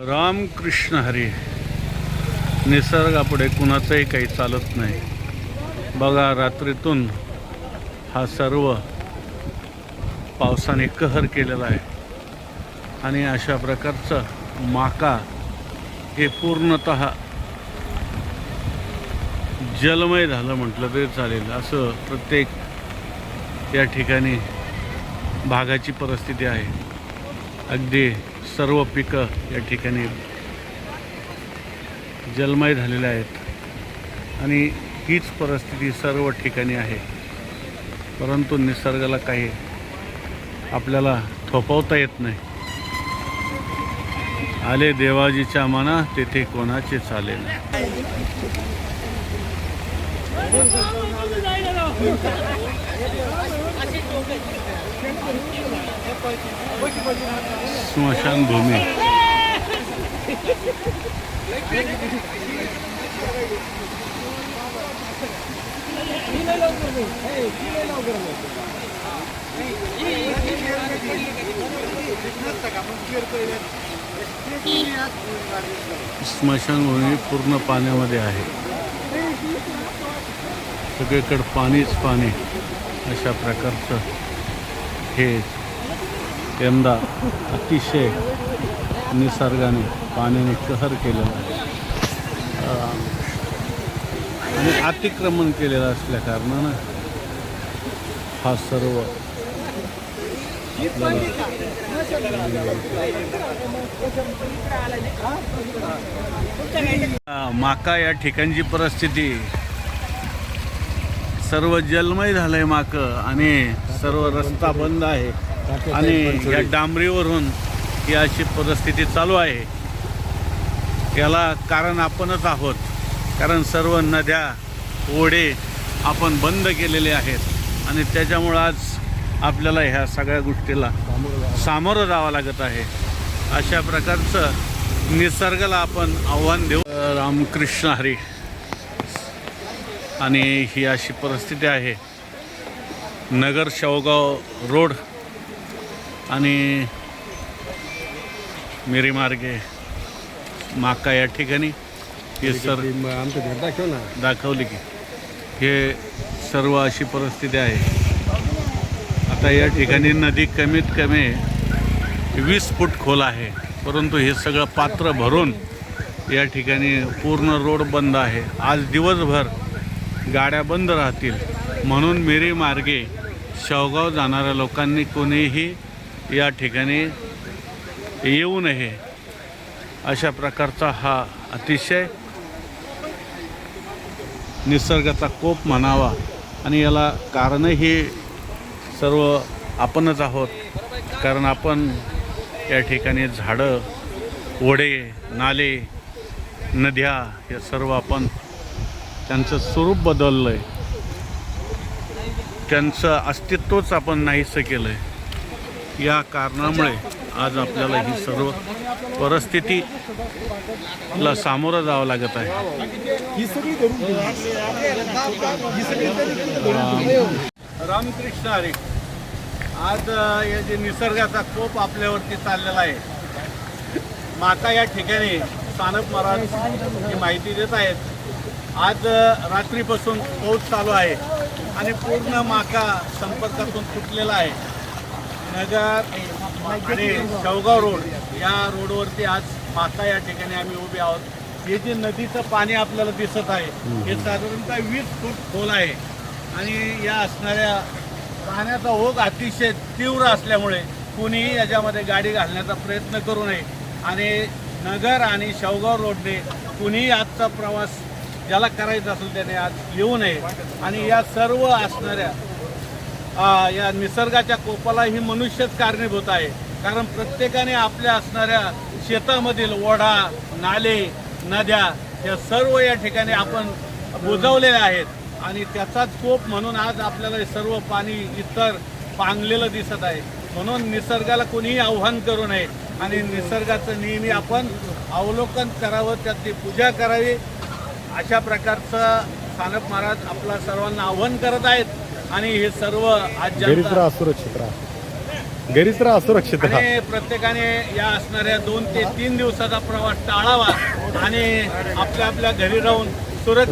रामकृष्ण हरी. निसर्गापुढे कुणाचंही काही चालत नाही. बघा रात्रीतून हा सर्व पावसाने कहर केलेला आहे. आणि अशा प्रकारचं माका हे पूर्णत जलमय झालं म्हटलं तरी चालेल. असं प्रत्येक या ठिकाणी भागाची परिस्थिती आहे. अगदी सर्व पिकं या ठिकाणी जलमय झालेल्या आहेत. आणि हीच परिस्थिती सर्व ठिकाणी आहे. परंतु निसर्गाला काही आपल्याला थोपवता येत नाही. आले देवाजीच्या मना तेथे कोणाचे चाले नाही. स्मशानभूमी स्मशानभूमी पूर्ण पाण्यामध्ये आहे. सगळीकडं पाणीच पाणी. अशा प्रकारचं हे यंदा अतिशय निसर्गाने पाण्याने कहर केलेलं आहे. आणि अतिक्रमण केलेलं असल्या कारणानं हा सर्व माका या ठिकाणची परिस्थिती सर्व जलमय झालंय माक आणि सर्व रस्ता बंद आहे. आणि या डांबरीवरून ही अशी परिस्थिती चालू आहे. याला कारण आपणच आहोत. कारण सर्व नद्या ओढे आपण बंद केलेले आहेत. आणि त्याच्यामुळं आज आपल्याला ह्या सगळ्या गोष्टीला सामोरं जावं लागत आहे. अशा प्रकारचं निसर्गाला आपण आव्हान देऊ. रामकृष्ण हरी. आणि ही अशी परिस्थिती आहे. नगर शेवगाव रोड आणि मिरी मार्गे माका या ठिकाणी हे सर दाखव ना. दाखवली की. हे सर्व अशी परिस्थिती आहे. आता या ठिकाणी नदी कमीत कमी वीस फूट खोल आहे. परंतु हे सगळं पात्र भरून या ठिकाणी पूर्ण रोड बंद आहे. आज दिवसभर गाड्या बंद राहतील. म्हणून मेरी मार्गे शेवगाव जाणाऱ्या लोकांनी कोणीही या ठिकाणी येऊ नये. अशा प्रकारचा हा अतिशय निसर्गाचा कोप म्हणावा. आणि याला कारणही सर्व आपणच आहोत. कारण आपण या ठिकाणी झाडं ओढे नाले नद्या हे सर्व आपण त्यांचं स्वरूप बदललं आहे त्यांचं अस्तित्वच आपण नाहीसं केलं आहे या कारणामुळे आज आपल्याला ही सर्व परिस्थितीला सामोरं जावं लागत आहे. रामकृष्ण हरी आज या जे निसर्गाचा कोप आपल्यावरती चाललेला आहे माता या ठिकाणी सानप महाराज ही माहिती देत आहेत. आज रात्रीपासून पाऊस चालू आहे आणि पूर्ण माका संपर्कातून तुटलेला आहे. नगर आणि शेवगाव रोड या रोडवरती आज माता या ठिकाणी आम्ही उभे आहोत. हे जे नदीचं पाणी आपल्याला दिसत आहे हे साधारणतः वीस फूट खोल आहे. आणि या असणाऱ्या पाण्याचा ओघ अतिशय तीव्र असल्यामुळे कुणीही याच्यामध्ये गाडी घालण्याचा प्रयत्न करू नये. आणि नगर आणि शेवगाव रोडने कुणीही आजचा प्रवास ज्याला करायचं असेल त्याने आज येऊ नये. आणि या सर्व असणाऱ्या या निसर्गाच्या कोपाला ही मनुष्यच कारणीभूत आहे. कारण प्रत्येकाने आपल्या असणाऱ्या शेतामधील ओढा नाले नद्या या सर्व या ठिकाणी आपण बुजवलेल्या आहेत. आणि त्याचाच कोप म्हणून आज आपल्याला हे सर्व पाणी इतर पांगलेलं दिसत आहे. म्हणून निसर्गाला कोणीही आव्हान करू नये. आणि निसर्गाचं नेहमी आपण अवलोकन करावं त्याची पूजा करावी. अशा प्रकारचं सानप महाराज आपला सर्वांना आव्हान करत आहेत आणि हे सर्व आज जनता राहा सुरक्षित राहा. घरीच राहा सुरक्षित राहा. आणि प्रत्येकाने या असणाऱ्या दोन ते तीन दिवसाचा प्रवास टाळावा आणि आपल्या आपल्या घरी राहून सुरत